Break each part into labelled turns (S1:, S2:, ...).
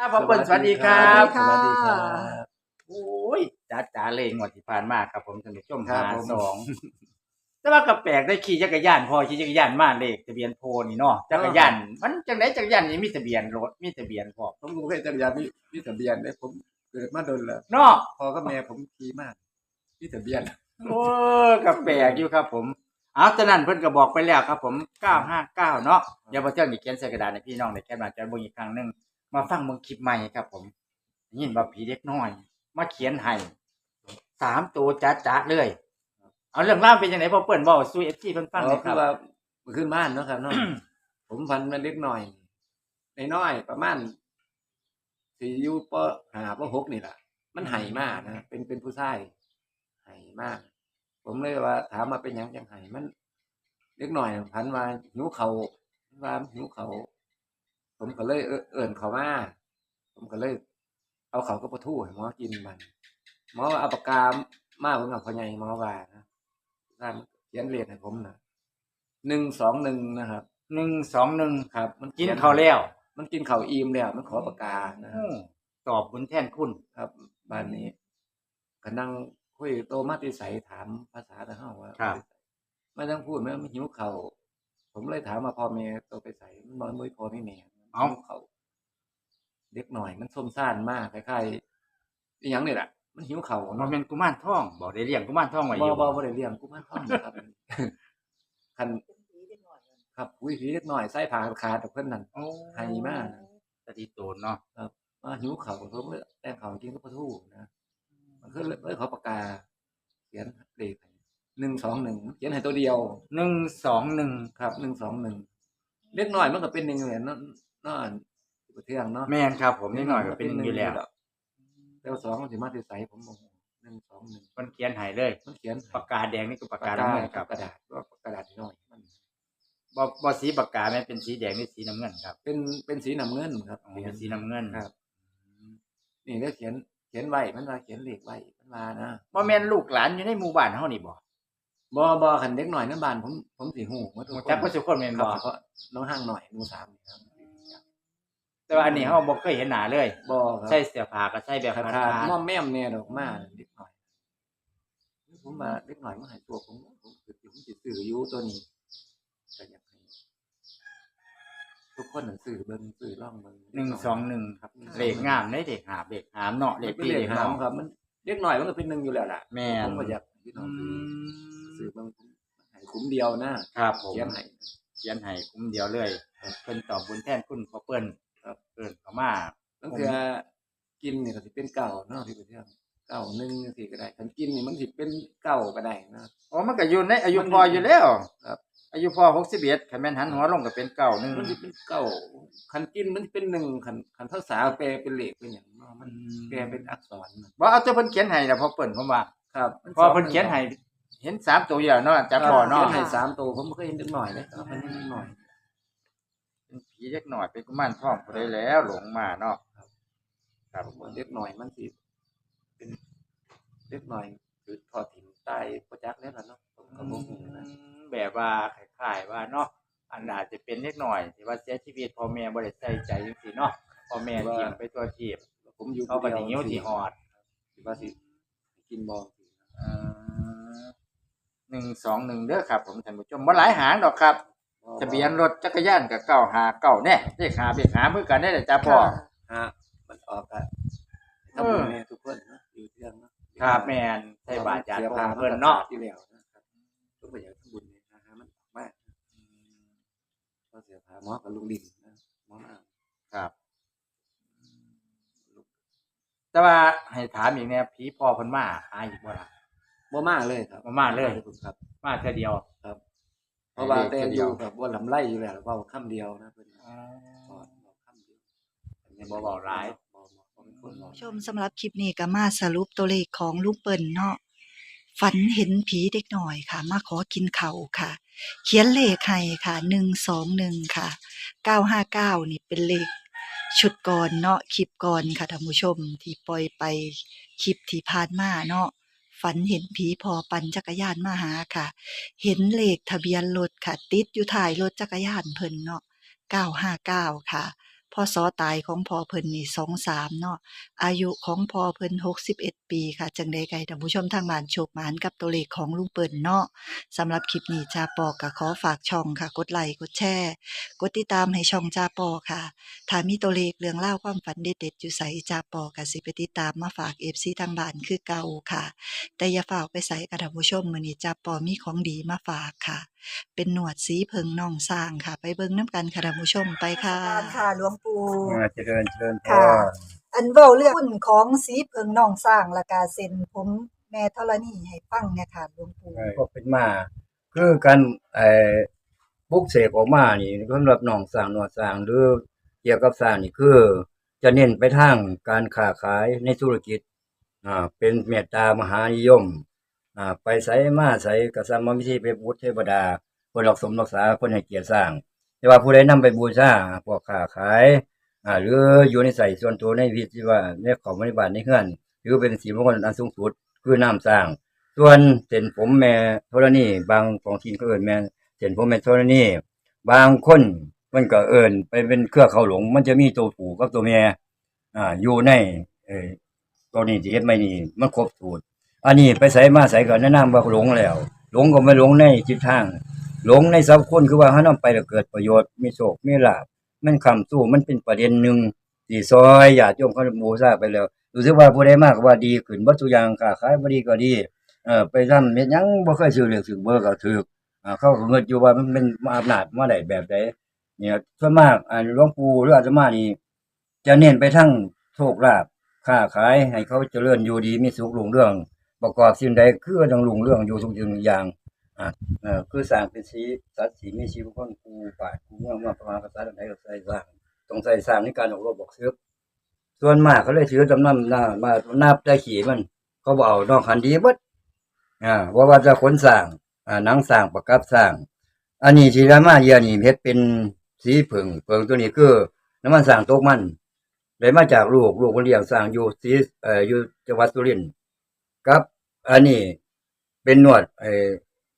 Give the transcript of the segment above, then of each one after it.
S1: ครับพ่อเปิ้ลสวัสดีครับ
S2: สวัสดีครับ
S1: โอ้ยจ้าจ๋าเลยงวดที่ผ่านมาครับผมท่านผู้ชม
S2: ครั
S1: หา
S2: บผม
S1: สองแต่ว่าก็แปลกได้ขี่จักรยานพอขี่จักรยานมาเลขทะเบียนโพนี่เนาะจักรยานมันจังไดจักรยานนี่มีทะเบียนรถมีทะเบียนพอ
S2: ผมก็เคยจักรยานมีมีทะเบียนเลยผมเกิดมาโดนแล้ว
S1: เนาะ
S2: พอกับแม่ผมขี่มากมีทะเบียน
S1: โอ้ก็แปลกอยู่ครับ ผมเอาตอนนั้นเพิ่นก็บอกไปแล้วครับ ผม959เนาะเดี๋ยวพอเที่ยงนี่เขียนใส่กระดาษให้พี่น้องได้แคปหน้าจอเบิ่งอีกครั้งหนึง มาฟังเบิ่งคลิปใหม่ครับ ผมได้ยินว่าผีเด็กน้อย มาเขียนให้สามตัวจ๊ะๆเลย เอาเรื่องเล่าวเป็นยังไงพอเปิ่นบอกสู้เอฟซีเพิ่นฟังหน่อยค
S2: คื
S1: รั
S2: อบว่ามันขึ้นบ้านเนาะครับเนาะ ผมพันมันเล็กหน่อยในน้อยๆประมาณสี่อยูปหาปหกนี่แหละมันไห่มากนะเป็นเป็นผู้ชายไห่มาก ผมเลยว่า ถามมาเป็นหยังจังไห่มันเล็กหน่อย พันว่าหิวเขาว่าหิวเขา ผมก็เลยเอิ้นเอิ่นเขามาผมก็เลย เอาเขาก็ประทู่ให้หมอกินมันหมอว่าเอาปากกามาผมกับพ่อใหญ่หมอว่านะท่านเขียนเลขให้ผมนะหนึ่งสองหนึ่งนะครับ
S1: หนึ่งสองหนึ่ง
S2: ครับ มัน
S1: กินเขาวแล้ว
S2: มันกินเขาวอิ่มแล้ว มันขอปากกานะ
S1: อืมตอบบุญแทนคุณ
S2: ครับบ้านนี้ก็นั่งคุยโตมาติใสถามภาษาตะเฮาว่า
S1: ครับ
S2: ไม่ต้องพูดไม่ไม่หิวเขาวผมเลยถามมาพ่อแม่โตไปใส่มันนอนมือพ่อไม่แม่ หิวเขาวเด็กหน่อยมันส้มซ่านมากคล้ายๆอหยังนี่แหละมันหิวเขาว
S1: มัน
S2: เนาะ
S1: เป็นกุมารทองบอกได้เลี้ยงกุมารทองไว้อ
S2: บ่
S1: ยู่
S2: บ่บ่ได้เลี้ยงกูมาท่องครับ คันครับอุ้ยผีเล็กหน่อยใส่ผ้าขาดกับเพิ่นนั่น
S1: โอ้
S2: ให้มาก
S1: ตะดีโตนเนาะ
S2: มาหิวเขาวผมเลยแต่งเขาวกินกับปลาทูนะมันก็เลยเลยขอปากกา เขียนเลขหนึ่งสองหนึ่งเขียนให้ตัวเดียว
S1: หนึ่งสองหนึ่ง
S2: ครับหนึ่งสองหนึ่งเล็กน้อยมันก็เป็นหนึ่งเลยเนาะเนาะประเทืองเนาะ
S1: แม่นครับ ผมนิดหน่อยก็เป็นหนึ่งอยู่แล้ว
S2: แต่ว่าสองมันสิมาติดใสผมบอกหนึ่งสองหนึ่ง
S1: มันเขียนให้เลย
S2: มันเขียน
S1: ปากกาแดงนี่คือปากา
S2: ปากกา
S1: น้ำเงินค
S2: กั
S1: รั
S2: บบกระดาษว่ากระดาษน้อยมัน
S1: บ่บ่สีปากกาแม่นเป็นสีแดงนี่สีน้ำเงินครับ
S2: เป็นเป็นสีน้ำเงินครับ
S1: อ๋อเป็นสีน้ำเงิน
S2: ครับ นี่แล้วเขียนเขียนไว้มันว่าเขียนเลขไว้มันมานะ
S1: บ่แม่นลูกหลานอยู่ในหมู่บ้านเฮานี่บ่
S2: บ่บ่คันเด็กหน่อยนั้นบ้านผมผมสิฮู้หมดทุก
S1: รู้
S2: ค
S1: จัก
S2: น
S1: บ่ทุกคนแม่น
S2: ครับ
S1: บ่
S2: เฉพาะน้องห้างหน่อยหมู่สามนี่ครับ
S1: แต่ว่าอันนี้เฮาบ่เคยเห็นหน้าเลย
S2: บ่ครับ
S1: ใส่เสื้อผ้าก็ใส่แบบ
S2: ขา
S1: ขา
S2: ด
S1: ด
S2: ม่อมแม่มเนี่ยดอกมาเด็กหน่อยผมมาเด็กหน่อยมาให้ตัวผมผมคือผมสิซื้ออยู่ตัวนี้ก็อยากให้ทุกคนหนังสือเบิ่งซื้อร่องเบิ่ง
S1: หนึ่งสองหนึ่ง
S2: ครับ
S1: เลขงามได้เด็กหาบเด็กหามเนาะ
S2: เล
S1: เด็
S2: ข
S1: ก
S2: เป็น
S1: ปี
S2: เล
S1: เด็
S2: ข
S1: ก
S2: หา
S1: น้อ
S2: ม
S1: ง
S2: ครับ มันเด็กหน่อยมันก็เป็นหนึ่งอยู่แล้วล่ะ
S1: แม่น
S2: ผมก็อยากให้พี่น้
S1: อื
S2: องซื้อ
S1: ม
S2: ซื้อเบิ่งให้คุ้มเดียวนะครับ
S1: ผม
S2: เขียนให้
S1: เขียนให้คุ้มเดียวเลยเพิ่นตอบบุญแทนคุณพ่อเปิ้ล
S2: ครับ
S1: เปิ้นเข้ามา
S2: บางเทื่อกินเนี่ยก็สิเป็นเก่าเนาะที่ประเทศเก่าหนึ่งสิก็ได้คันกินนี่มันสิเป็นเก่าก็ได้นะ
S1: อ๋อมันก็อยู่ในอายุ
S2: มัน
S1: พออยู่แล้ว
S2: ครับ
S1: อายุพอ61คันแม่นหันหัวลงก็เป็นเก่าหนึง
S2: มันสิเป็นเก่าคันกินมันสิเป็นหนึ่งคันคันภาษาแปลเป็นเลขเป็นอย่างเนาะมันแปลเป็นอักษรนะ
S1: บ่เอาแต่เพิ่นเขียนให้น่ะพ่อเปิ้ลผมว่า
S2: ครับ
S1: พอเพิ่นเขียนให้เห็นสามตัวอยู่แล้วเนาะจักพอเนาะ
S2: เขียนให้สามตัวผมก็เคยเห็นเล็กหน่อยเลยครับมันนิดหน่อย
S1: เป็นผีเล็กหน่อยเป็นกุมารทองผู้ใดแล้ว หลงมาเนาะครับ
S2: ผมว่าเล็กหน่อยมันสิเป็นเล็กหน่อยคือทอดถิ่นใต้ประจักษ์แล้วล่ะเนาะผมก็บ่ฮู้นะ
S1: แบบว่าคล้ายๆว่าเนาะอันอาจจะเป็นเล็กหน่อยที่ว่าเสียชีวิตพ่อแม่บ่ได้ใส่ใจจังซี่เนาะพ่อแม่ทิ่มไปตัวทีบ
S2: ผมอยู่
S1: เขาก็สิหิวสิหอด
S2: สิว่าสิกินบ่
S1: เอ่อ121เด้อครับ ผมท่านผู้ชมบ่หลายหางดอกครับ ทะเบียนรถจักรยานก็959แน่เลขหาเลขหาเพื่อกันได้แหละจ้าพ่อ
S2: ฮะมันออกอะ
S1: เอ
S2: ทำบุ
S1: อ
S2: ญแม่ทุกคนนะอยู่เรื่องเนาะ
S1: ครับแม่นใส่บาตรญาติ
S2: สีย
S1: โย
S2: ผ้
S1: มเพิ่นเนาะ
S2: ที่แล้วนะครับทุกคนอยากทำบุญเนี่ยนะฮะมันออกมากก็เสียผ้าหมอกับลุงลิงนะหมอมา
S1: ครับ แต่ว่าให้ถามอีกแน่ผีพ่อเพิ่นมาหาอีกบ่ล่ะ
S2: บ่มาเลยครับ
S1: บ่มาเลย
S2: ครับ
S1: มาเท่อเดียว
S2: เพราะว่าแต่อยู่กับว่าลำไล่อยู่แล้วเว้าคำเดียวนะเพิ่นสอนเว้าคำเดียว
S1: บ่เว้าหลาย
S2: บ่บ่บ่เป็นคนเว้า
S3: ชมสำหรับคลิปนี้ก็มาสรุปตัวเลขของลุงเปิ่นเนาะฝันเห็นผีเด็กหน่อยค่ะ มาขอกินเขาวค่ะ เขียนเลขให้ค่ะหนึ่งสองหนึ่งค่ะเก้าห้าเก้านี่เป็นเลข ชุดก่อนเนาะคลิปก่อนค่ะท่านผู้ชมที่ปล่อยไปคลิปที่ผ่านมาเนาะ ฝันเห็นผีพอปั่นจักรยานมาหาค่ะ เห็นเลขทะเบียนรถค่ะ ติดอยู่ถ่ายรถจักรยานเพิ่นเนาะ959 ค่ะ พพศตายของพ่อเพิ่นนี่23เนาะอายุของพ่อเพิ่น61ปีค่ะ จังใดก็ให้ท่านผู้ชมทางบ้านโชคหมานกับตัวเลขของลุงเปิ้นเนาะสำหรับคลิปนี้จาปอก็ขอฝากช่องค่ะ กดไลค์กดแชร์กดติดตามให้ช่องจาปอค่ะถ้ามีตัวเลขเรื่องเล่าความฝันเด็ดๆอยู่ไสจาปอก็สิไปติดตามมาฝาก FC ทางบ้านคือเก่าค่ะ แต่อย่าฝากไปใส่กับท่านผู้ชมมื้อนี้จาปอมีของดีมาฝากค่ะเป็นหนวดสีเพิงน่องสร้างค่ะ ไปเบิ่งน้ำกันค่ะท่านผู้ชมไปค่ะค่ะหลวงปู่
S1: อ่าเจริญเจริญพ
S3: ค่ะ
S1: ร
S3: อันเว้าเรื่องหุ้นของสีเพิงน่องสร้างและกาเซ็นผมแม่ธรณีให้ฟังเนี่ยค่ะหลวงปู่
S4: ก็เป็นมา คือการเอ่อปลุกเสกออกมานี่สำหรับหนองสร้างหนวดสร้างหรือเกี่ยวกับสร้างนี่คือ จะเน้นไปทางการค้าขายในธุรกิจอ่าเป็นเมตตามหานิยม อ่าไปใส่มาใส่กระสัมมิธีไปบูชเทวดา คนรักสมรักษาคนให้เกียรติสร้าง แต่ว่าผู้ใดนำไปบูชาพวกค้าขายอ่าหรืออยู่ในใส่ส่วนตัวในวิธีว่าในของบริบาลในเฮือนถือเป็นสีมงคลอันสูงสุดคือน้ำสร้าง ส่วนเส้นผมแม่ธรณีบางของทีนก็เอิ้นแม่เส้นผมแม่ธรณีบางคนมันก็เอิ้นไปเป็นเครือเขาหลง มันจะมีตัวผูกับตัวแม่อ่าอยู่ในเออตัวนี้ที่เฮ็ดไม่นี่มันครบสูตร อันนี้ไปใส่มาใส่ก็แนะนำว่าหลงแล้ว หลงก็ไม่หลงในจิตทาง หลงในสัพคนคือว่าเฮานำไปแล้วเกิดประโยชน์มีโชคมีลาภมันคำสู้มันเป็นประเด็นหนึ่งที่ซอยญาติโยมเขาบูชาไปแล้วรู้สึกว่าผู้ใดมากว่าดีขึ้นบ่ทุอย่างค้าขายบ่ดีก็ดีเออไปทำเฮ็ดยังบ่เคยซื้อเลือกซื้อเบอร์ก็ถูกอ่าเขาเงินอยู่ว่ามันเป็นอำนาจมาได้แบบใดเนี่ยส่วนมากอ่าหลวงปู่หรืออาตมานี่จะเน้นไปทั้งโชคลาภค้าขายให้เขาเจริญอยู่ดีมีสุขรุ่งเรื่อง ประกอบสิ่งใดคือต้องรุ่งเรื่องอยู่ทุกสิ่งอย่างอ่าเออคือสร้างเป็นสีสัตว์สีมีชีวิตคนกูป่ากูเมือมาประมาณภาษาใดก็ใส่สร้างต้องใส่สร้างในการออกรบบอกซื้อส่วนมากเขาเลยถือจำนำหน้ามานับได้ขี่มัน เขาบเอกนอกคันดีบดอ่าว่าว่าจะขนสร้างอ่าหนังสร้างประกับสร้าง อันนี้ที่รามาเยียนี่เฮ็ดเป็นสีผึ่งเผึ่งตัวนี้คือน้ำมันสร้างโตกมันได้มาจากลูกลูกคนเลี้ยงสร้างอยู่สีเอ่ออยู่จังหวัดสุรินทร์ ครับ อันนี้เป็นนวดไอ้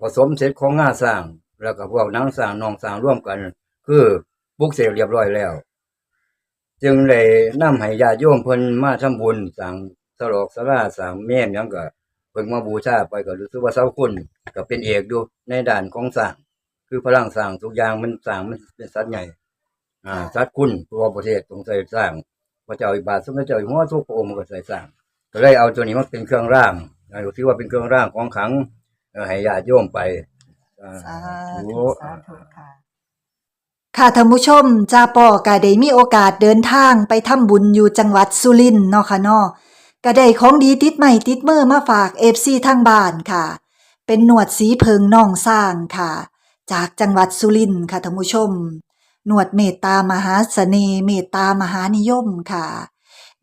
S4: ผสมเสร็จของงาสร้าง แล้วก็พวกนังสร้างนองสร้างร่วมกัน คือบุกเสร็จเรียบร้อยแล้ว จึงเลยนำให้ญาติโยมเพิ่นมาทำบุญสร้างสลอกสลาสร้างแม่ยังก็เพิ่งมาบูชาไปก็รู้สึกว่าเสาคุณก็เป็นเอกอยู่ในด่านของสร้าง คือพลังสร้างทุกอย่างมันสร้างมันเป็นสัตว์ใหญ่ อ่าสัตว์คุณตัวประเทศต้องใส่สร้างพระเจ้าอิบาสมเด็จเจ้าอยู่หัวทุกพระองค์ก็ใส่สร้าง ก็เลยเอาตัวนี้มาเป็นเครื่องร่างอ่าถือว่าเป็นเครื่องร่างของขลังเอ่อให้ญาติโยมไปอ่า
S3: สา
S4: ธุ
S3: ธุสาธุค่ะค่ะท่านผู้ชมจาปอก็ได้มีโอกาสเดินทางไปทำบุญอยู่จังหวัดสุรินทร์เนาะค่ะเนาะก็ได้ของดีติดใหม่ติดมือมาฝาก FC ทางบ้านค่ะ เป็นหนวดสีเพิงน่องสร้างค่ะ จากจังหวัดสุรินทร์ค่ะท่านผู้ชม หนวดเมตตามหาเสน่ห์เมตตามหานิยมค่ะ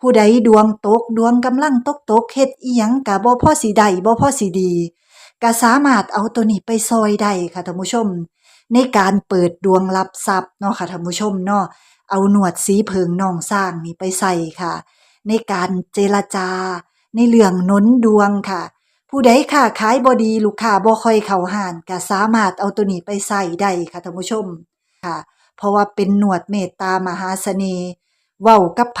S3: ผู้ใดดวงตกดวงกำลังตกตกเฮ็ดอีหยังกะบ่พอสิได้บ่พอสิดีก็สามารถเอาตัวนี้ไปซอยได้ค่ะท่านผู้ชม ในการเปิดดวงรับทรัพย์เนาะค่ะท่านผู้ชมเนาะเอาหนวดสีเพิงน่องสร้างนี่ไปใส่ค่ะ ในการเจรจา ในเรื่องนุนดวงค่ะ ผู้ใดค้าขายบ่ดีลูกค้าบ่ค่อยเข้าห้านก็สามารถเอาตัวนี้ไปใส่ได้ค่ะท่านผู้ชมค่ะ เพราะว่าเป็นหนวดเมตตามหาเสน่ห์เว้ากับไผ